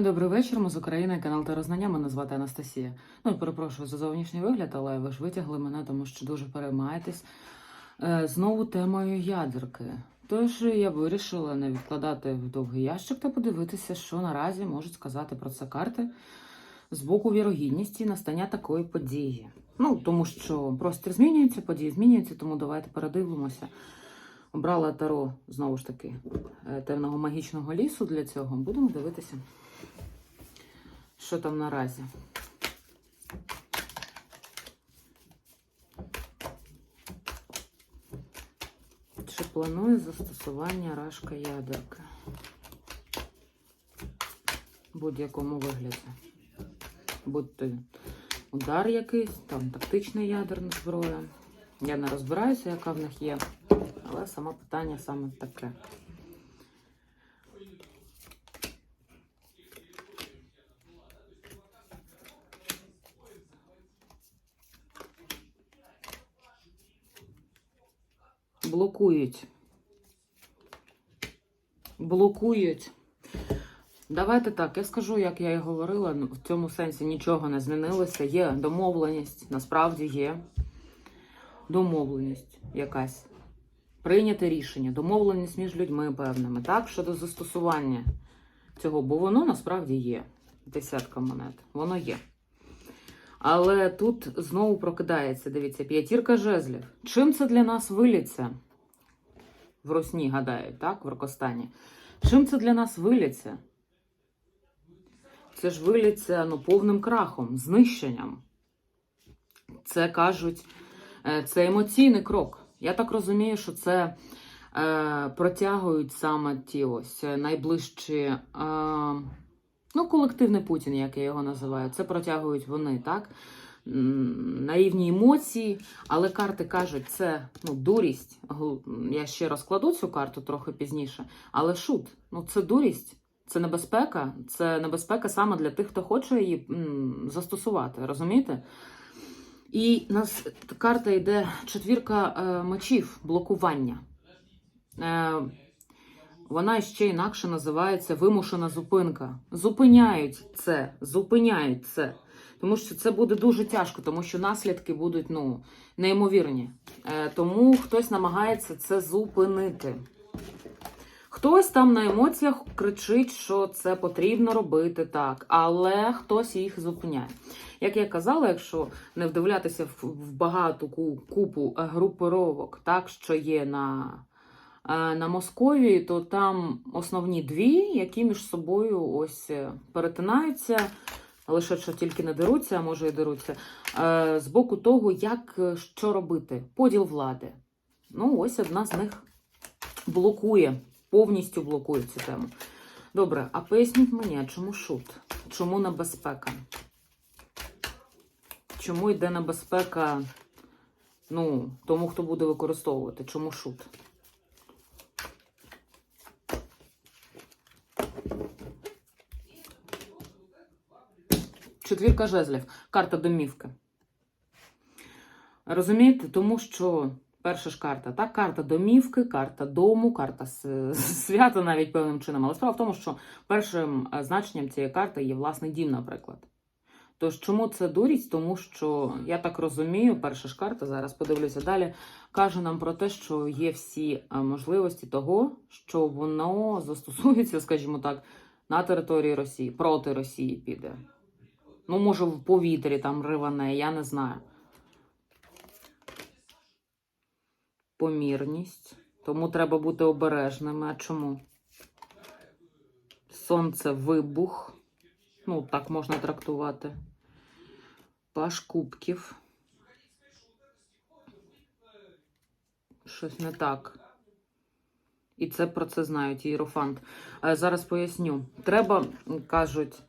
Добрий вечір, ми з України, канал Тарознання. Мене звати Анастасія. Ну, перепрошую за зовнішній вигляд, але ви ж витягли мене, тому що дуже переймаєтесь е, знову темою ядерки. Тож я вирішила не відкладати в довгий ящик та подивитися, що наразі можуть сказати про це карти з боку вірогідності настання такої події. Ну, тому що простір змінюється, події змінюються, тому давайте передивимося. Обрала таро знову ж таки е, темного магічного лісу для цього. Будемо дивитися. Що там наразі? Чи планує застосування рашка ядерки? Будь-якому вигляді. Будь то удар якийсь, там тактична ядерна зброя. Я не розбираюся, яка в них є, але саме питання саме таке. Блокують. Блокують. Давайте так, я скажу, як я і говорила, ну, в цьому сенсі нічого не змінилося. Є домовленість, насправді є домовленість якась. Прийняте рішення, домовленість між людьми певними, так, щодо застосування цього, бо воно насправді є. Десятка монет. Воно є. Але тут знову прокидається, дивіться, п'ятірка жезлів. Чим це для нас виліться? В Росні, гадають, так, в Рокостані. Чим це для нас виліться? Це ж виліться ну, повним крахом, знищенням. Це кажуть, е, це емоційний крок. Я так розумію, що це е, протягують саме ті ось найближчі. Е, Ну, колективний Путін, як я його називаю, це протягують вони, так? На рівні емоцій, але карти кажуть, це ну, дурість. Я ще розкладу цю карту трохи пізніше. Але шут, ну це дурість, це небезпека, це небезпека саме для тих, хто хоче її м, застосувати, розумієте? І нас карта йде четвірка е, мечів, блокування. Е, вона ще інакше називається вимушена зупинка. Зупиняють це, зупиняють це. Тому що це буде дуже тяжко, тому що наслідки будуть ну, неймовірні. Е, тому хтось намагається це зупинити. Хтось там на емоціях кричить, що це потрібно робити так, але хтось їх зупиняє. Як я казала, якщо не вдивлятися в, багату купу е, групировок, так, що є на Е, на Московії, то там основні дві, які між собою ось е, перетинаються, лише що тільки не деруться, а може і деруться, з боку того, як що робити, поділ влади. Ну, ось одна з них блокує, повністю блокує цю тему. Добре, а поясніть мені, чому шут? Чому небезпека? Чому йде небезпека ну, тому, хто буде використовувати? Чому шут? Четвірка жезлів, карта домівки. Розумієте, тому що перша ж карта, так, карта домівки, карта дому, карта свята навіть певним чином. Але справа в тому, що першим е, значенням цієї карти є власний дім, наприклад. Тож, чому це дурість? Тому що я так розумію, перша ж карта, зараз подивлюся далі, каже нам про те, що є всі е, можливості того, що воно застосується, скажімо так, на території Росії, проти Росії піде. Ну, може, в повітрі там риване, я не знаю. Помірність. Тому треба бути обережними. А чому? Сонце вибух. Ну, так можна трактувати. Паш кубків. Щось не так. І це про це знають, іерофант. Е, Зараз поясню. Треба, кажуть,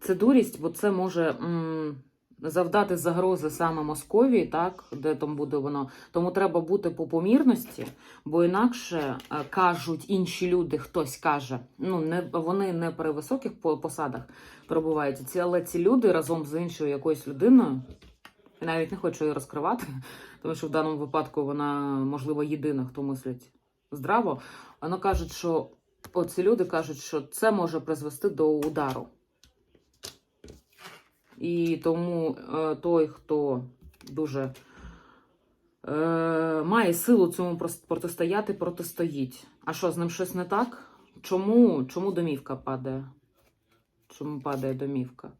це дурість, бо це може м, завдати загрози саме Московії, так, де там буде воно. Тому треба бути по помірності, бо інакше е, кажуть інші люди, хтось каже, ну не вони не при високих посадах перебувають, ці, але ці люди разом з іншою якоюсь людиною. Я навіть не хочу її розкривати, тому що в даному випадку вона, можливо, єдина, хто мислить здраво. Вона кажуть, що оці люди кажуть, що це може призвести до удару. І тому е, той, хто дуже е, має силу цьому протистояти, протистоїть. А що, з ним щось не так? Чому, чому домівка падає? Чому падає домівка?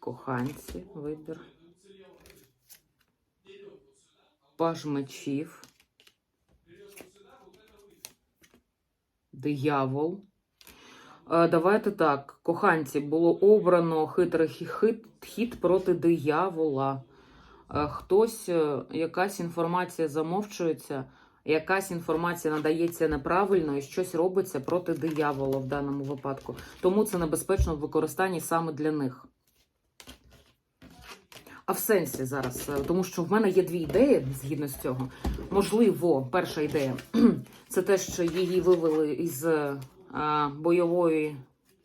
Коханці, вибір. Паж мечів. Диявол. Е, Давайте так. Коханці, було обрано хитрий хі- хит, хід проти диявола. Е, Хтось, е, якась інформація замовчується, якась інформація надається неправильно і щось робиться проти диявола в даному випадку. Тому це небезпечно в використанні саме для них. А в сенсі зараз, тому що в мене є дві ідеї згідно з цього. Можливо, перша ідея це те, що її вивели із бойової.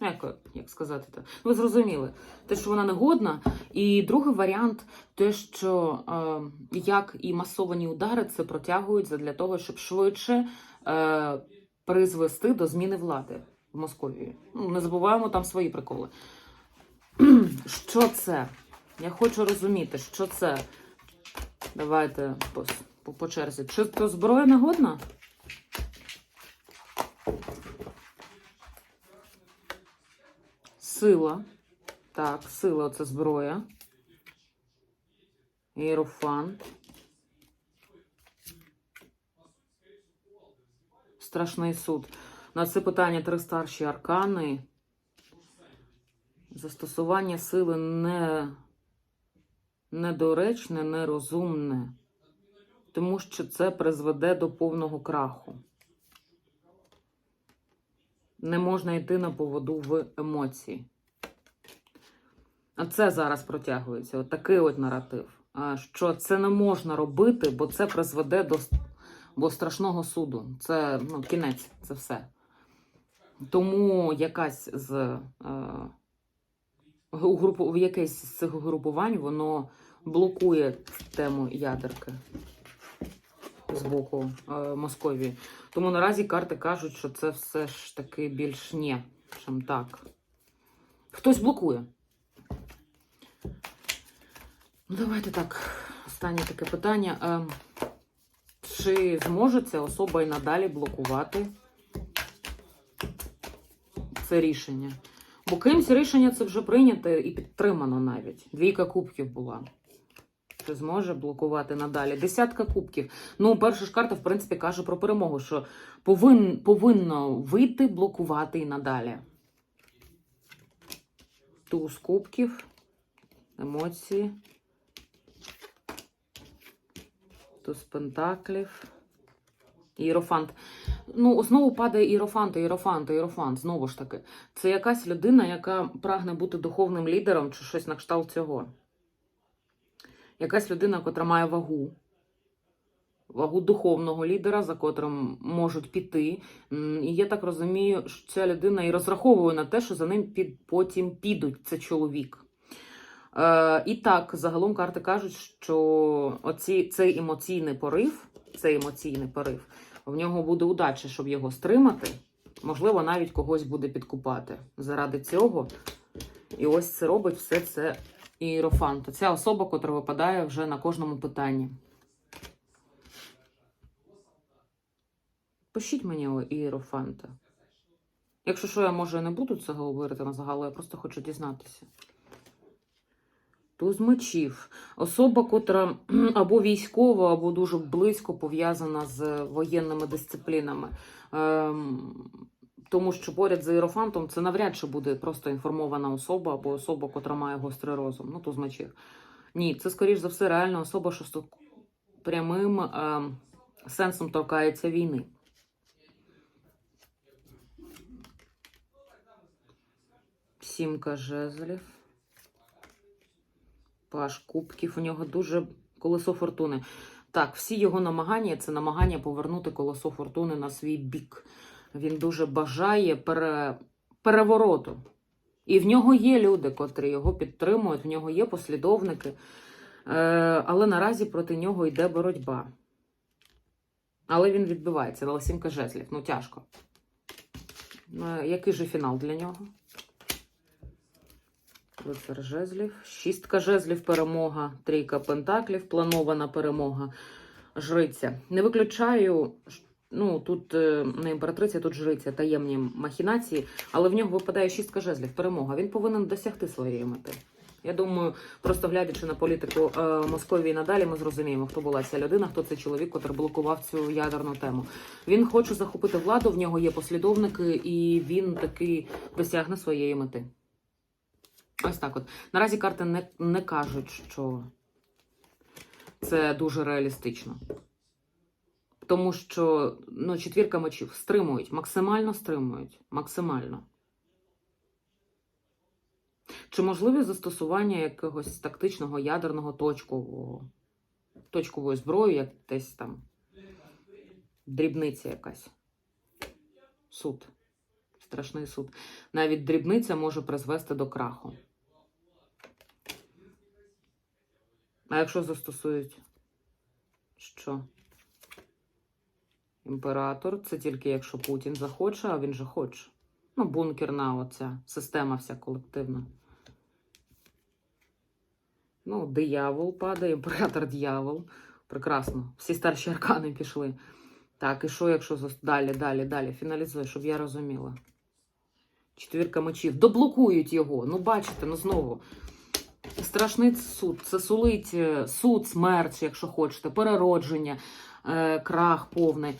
ну, Як, як сказати так? Ну, ви зрозуміли, те, що вона негодна. І другий варіант те, що е, як і масовані удари це протягують для того, щоб швидше е, призвести до зміни влади в Московії. Ну, не забуваємо там свої приколи. Що це? Я хочу розуміти, що це. Давайте по, по черзі. Чи то зброя негодна? Сила. Так, сила це зброя. Іерофант. Страшний суд. На це питання три старші аркани. Застосування сили не недоречне, нерозумне, тому що це призведе до повного краху. Не можна йти на поводу в емоції. А це зараз протягується. От такий от наратив. Що це не можна робити, бо це призведе до, до страшного суду. Це ну, кінець, це все. Тому якась з. Е, угрупу- якесь з цих угрупувань воно блокує тему ядерки з боку е, Московії. Тому наразі карти кажуть, що це все ж таки більш ні, чим так. Хтось блокує. Ну, давайте так. Останнє таке питання. Ем, Чи зможе ця особа і надалі блокувати це рішення? Бо кимсь рішення це вже прийнято і підтримано навіть. Двійка кубків була. Чи зможе блокувати надалі? Десятка кубків. Ну, перша ж карта, в принципі, каже про перемогу, що повин, повинно вийти, блокувати і надалі. Туз кубків, емоції. Туз пентаклів. Іерофант. Ну, основу падає іерофант, іерофант, іерофант. Знову ж таки. Це якась людина, яка прагне бути духовним лідером чи щось на кшталт цього. Якась людина, котра має вагу. Вагу духовного лідера, за котрим можуть піти. І я так розумію, що ця людина і розраховує на те, що за ним під, потім підуть. Це чоловік. Е, і так, загалом карти кажуть, що оці, цей емоційний порив, цей емоційний порив, в нього буде удача, щоб його стримати. Можливо, навіть когось буде підкупати заради цього. І ось це робить все це іерофант. Ця особа, котра випадає вже на кожному питанні. Пишіть мені іерофанта. Якщо що, я може не буду це говорити на загалу, я просто хочу дізнатися. Туз мечів. Особа, котра або військова, або дуже близько пов'язана з воєнними дисциплінами. Ем, тому що поряд з іерофантом це навряд чи буде просто інформована особа або особа, котра має гострий розум. Ну, туз мечів. Ні, це, скоріш за все, реальна особа, що з прямим ем, сенсом торкається війни. Сімка жезлів. Паш кубків. У нього дуже колесо фортуни. Так, всі його намагання це намагання повернути колесо фортуни на свій бік. Він дуже бажає пере... перевороту. І в нього є люди, котрі його підтримують, в нього є послідовники. Е, але наразі проти нього йде боротьба. Але він відбивається. Але сімка жезлів. Ну, тяжко. Е, який же фінал для нього? Лицар жезлів. Шістка жезлів перемога. Трійка пентаклів. Планована перемога. Жриця. Не виключаю. Ну, тут е, не імператриця, тут жриця, таємні махінації, але в нього випадає шістка жезлів, перемога. Він повинен досягти своєї мети. Я думаю, просто глядячи на політику е, Московії надалі, ми зрозуміємо, хто була ця людина, хто цей чоловік, котрий блокував цю ядерну тему. Він хоче захопити владу, в нього є послідовники, і він таки досягне своєї мети. Ось так от. Наразі карти не, не кажуть, що це дуже реалістично. Тому що ну, четвірка мечів стримують, максимально стримують. Максимально. Чи можливе застосування якогось тактичного ядерного точкового, точкової зброї, як десь там дрібниця якась? Суд. Страшний суд. Навіть дрібниця може призвести до краху. А якщо застосують що? Імператор це тільки якщо Путін захоче, а він же хоче. Ну, бункерна оця система вся колективна. Ну, диявол падає, імператор дьявол. Прекрасно. Всі старші аркани пішли. Так, і що, якщо далі, далі, далі, фіналізуй, щоб я розуміла. Четвірка мечів. Доблокують його. Ну, бачите, ну знову. Страшний суд. Це сулить е, суд, смерть, якщо хочете, переродження, е, крах повний.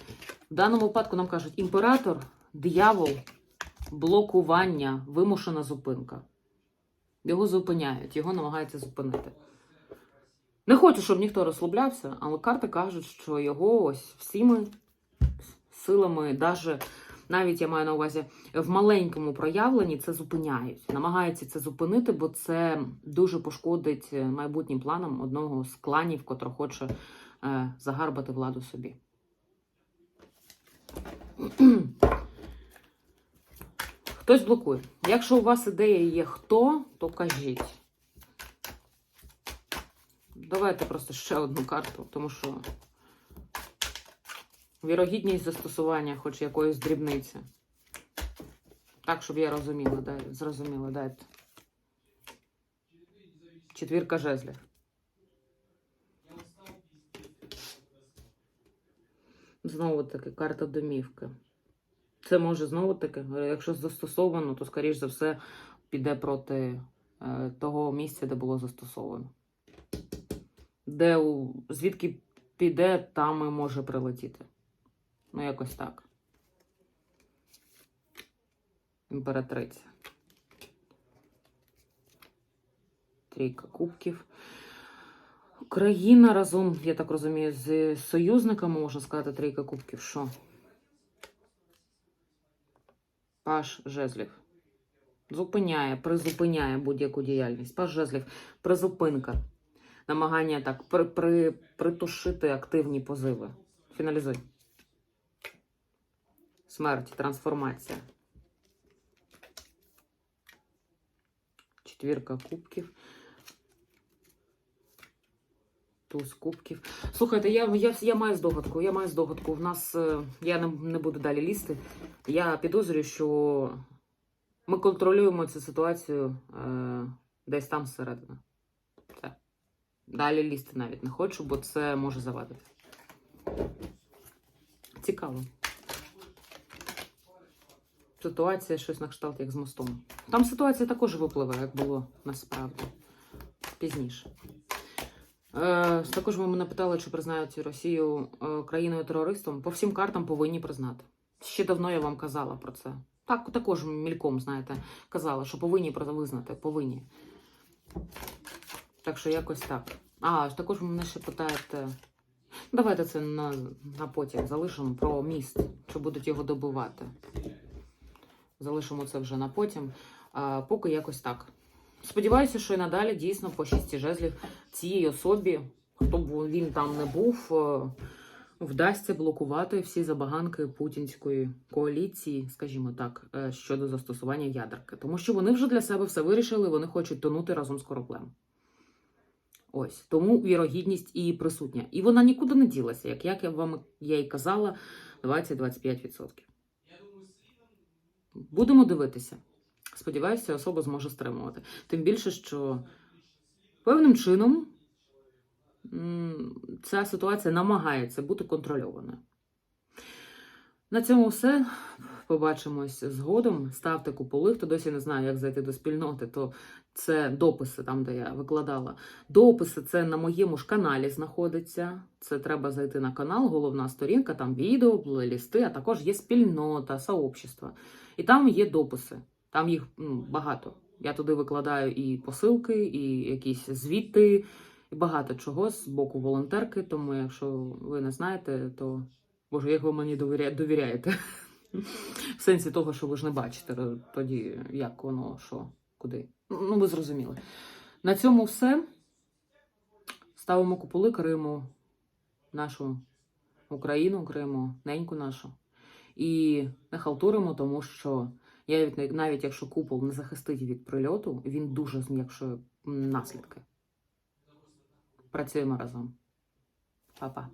В даному випадку нам кажуть імператор, диявол, блокування, вимушена зупинка. Його зупиняють, його намагаються зупинити. Не хочу, щоб ніхто розслаблявся, але карти кажуть, що його ось всіми силами, даже, навіть я маю на увазі, в маленькому проявленні це зупиняють. Намагаються це зупинити, бо це дуже пошкодить е, майбутнім планам одного з кланів, котро хоче е, загарбати владу собі. Хтось блокує. Якщо у вас ідея є хто, то кажіть. Давайте просто ще одну карту, тому що вірогідність застосування хоч якоїсь дрібниці. Так, щоб я розуміла, дай, зрозуміла, дайте. Четвірка жезлів. Знову таки, карта домівки. Це може знову таки, якщо застосовано, то, скоріш за все, піде проти е, того місця, де було застосовано. Де звідки піде, там і може прилетіти. Ну, якось так. Імператриця. Трійка кубків. Україна разом, я так розумію, з союзниками, можна сказати, трійка кубків. Що? Паш жезлів. Зупиняє, призупиняє будь-яку діяльність. Паш жезлів. Призупинка. Намагання так при, при, притушити активні позиви. Фіналізуй. Смерть, трансформація. Четвірка кубків. Туз кубків. Слухайте, я, я, я маю здогадку. Я маю здогадку. В нас е, я не, не буду далі лізти. Я підозрюю, що ми контролюємо цю ситуацію е, десь там зсередини. Все. Далі лізти навіть не хочу, бо це може завадити. Цікаво. Ситуація щось на кшталт, як з мостом. Там ситуація також випливе, як було насправді пізніше. Е, також ви мене питали, чи признають Росію е, країною-терористом. По всім картам повинні признати. Ще давно я вам казала про це. Так, також мільком, знаєте, казала, що повинні визнати, повинні. Так що якось так. А, також мене ще питаєте. Давайте це на, на потім залишимо про міст, чи будуть його добивати. Залишимо це вже на потім. А, поки якось так. Сподіваюся, що і надалі дійсно по шісті жезлів цій особі, хто б він там не був, е, вдасться блокувати всі забаганки путінської коаліції, скажімо так, е, щодо застосування ядерки. Тому що вони вже для себе все вирішили, вони хочуть тонути разом з кораблем. Ось тому вірогідність і присутня. І вона нікуди не ділася, як я вам я й казала, 20-25%. Будемо дивитися. Сподіваюся, особа зможе стримувати. Тим більше, що певним чином ця ситуація намагається бути контрольованою. На цьому все. Побачимось згодом. Ставте куполи. Хто досі не знає, як зайти до спільноти, то це дописи, там, де я викладала. Дописи це на моєму ж каналі знаходиться. Це треба зайти на канал, головна сторінка, там відео, плейлісти, а також є спільнота, сообщество. І там є дописи. Там їх ну, багато. Я туди викладаю і посилки, і якісь звіти, і багато чого з боку волонтерки. Тому, якщо ви не знаєте, то Боже, як ви мені довіря... довіряєте? В сенсі того, що ви ж не бачите тоді, як воно, що, куди. Ну, ви зрозуміли. На цьому все. Ставимо куполи Криму, нашу Україну, Криму, неньку нашу. І не халтуримо, тому що я навіть, якщо купол не захистить від прильоту, він дуже зм'якшує наслідки. Працюємо разом. Па-па.